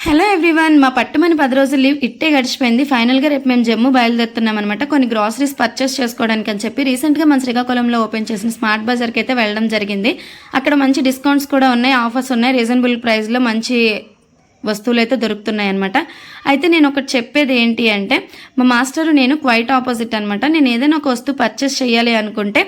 Hello everyone మా పట్టుమని పది రోజులు లీవ్ ఇట్టే గడిచిపోయింది. ఫైనల్గా రేపు మేము జమ్ము బయలుదేరుతున్నాం అనమాట కొన్ని గ్రాసరీస్ పర్చేస్ చేసుకోవడానికి అని చెప్పి రీసెంట్గా మన శ్రీకాకుళంలో ఓపెన్ చేసిన స్మార్ట్ బజార్కి అయితే వెళ్ళడం జరిగింది. అక్కడ మంచి డిస్కౌంట్స్ కూడా ఉన్నాయి ఆఫర్స్ ఉన్నాయి. రీజనబుల్ ప్రైస్లో మంచి వస్తువులు అయితే దొరుకుతున్నాయి అనమాట అయితే నేను ఒకటి చెప్పేది ఏంటి అంటే మా మాస్టరు నేను క్వైట్ ఆపోజిట్ అనమాట నేను ఏదైనా ఒక వస్తువు పర్చేస్ చేయాలి అనుకుంటే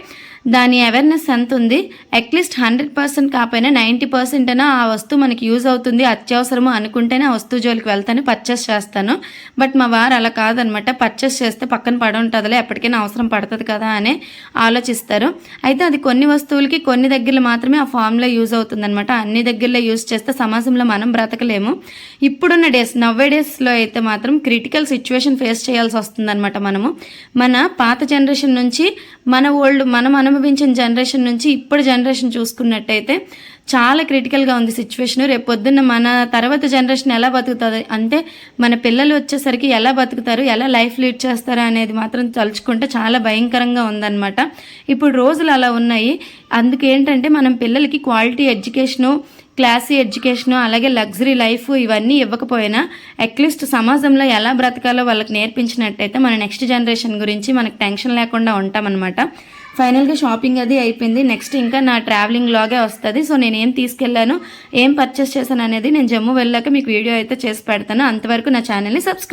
దాని అవేర్నెస్ ఎంత ఉంది? అట్లీస్ట్ హండ్రెడ్ పర్సెంట్ కాకపోయినా నైంటీ పర్సెంట్ అయినా ఆ వస్తువు మనకి యూజ్ అవుతుంది. అత్యవసరము అనుకుంటేనే ఆ వస్తువు జోలికి వెళ్తాను పర్చేస్ చేస్తాను. బట్ మా వారు అలా కాదనమాట. పర్చేస్ చేస్తే పక్కన పడి ఉంటుందిలే ఎప్పటికైనా అవసరం పడుతుంది కదా అని ఆలోచిస్తారు. అయితే అది కొన్ని వస్తువులకి కొన్ని దగ్గరలో మాత్రమే ఆ ఫామ్లో యూజ్ అవుతుంది అనమాట అన్ని దగ్గరలో యూజ్ చేస్తే సమాజంలో మనం బ్రతకలేము. ఇప్పుడున్న డేస్ నవ్వే డేస్లో అయితే మాత్రం క్రిటికల్ సిచ్యువేషన్ ఫేస్ చేయాల్సి వస్తుందన్నమాట మనము. మన పాత జనరేషన్ నుంచి మన ఓల్డ్ మన మనం అనుభవించిన జనరేషన్ నుంచి ఇప్పుడు జనరేషన్ చూసుకున్నట్టయితే చాలా క్రిటికల్గా ఉంది సిచ్యువేషన్ రేపు పొద్దున్న మన తర్వాత జనరేషన్ ఎలా బతుకుతుంది? అంటే మన పిల్లలు వచ్చేసరికి ఎలా బతుకుతారు? ఎలా లైఫ్ లీడ్ చేస్తారు అనేది మాత్రం తలుచుకుంటే చాలా భయంకరంగా ఉందన్నమాట. ఇప్పుడు రోజులు అలా ఉన్నాయి. అందుకేంటంటే మనం పిల్లలకి క్వాలిటీ ఎడ్యుకేషను క్లాసీ ఎడ్యుకేషను అలాగే లగ్జరీ లైఫ్ ఇవన్నీ ఇవ్వకపోయినా అట్లీస్ట్ సమాజంలో ఎలా బ్రతకాలో వాళ్ళకి నేర్పించినట్టయితే మన నెక్స్ట్ జనరేషన్ గురించి మనకు టెన్షన్ లేకుండా ఉంటామన్నమాట. ఫైనల్గా షాపింగ్ అది అయిపోయింది. నెక్స్ట్ ఇంకా నా ట్రావెలింగ్ లాగే వస్తుంది. సో నేను ఏం తీసుకెళ్ళాను ఏం పర్చేస్ చేశాను అనేది నేను జమ్మూ వెళ్ళాక మీకు వీడియో అయితే చేసి పెడతాను. అంతవరకు నా ఛానల్ని సబ్స్క్రైబ్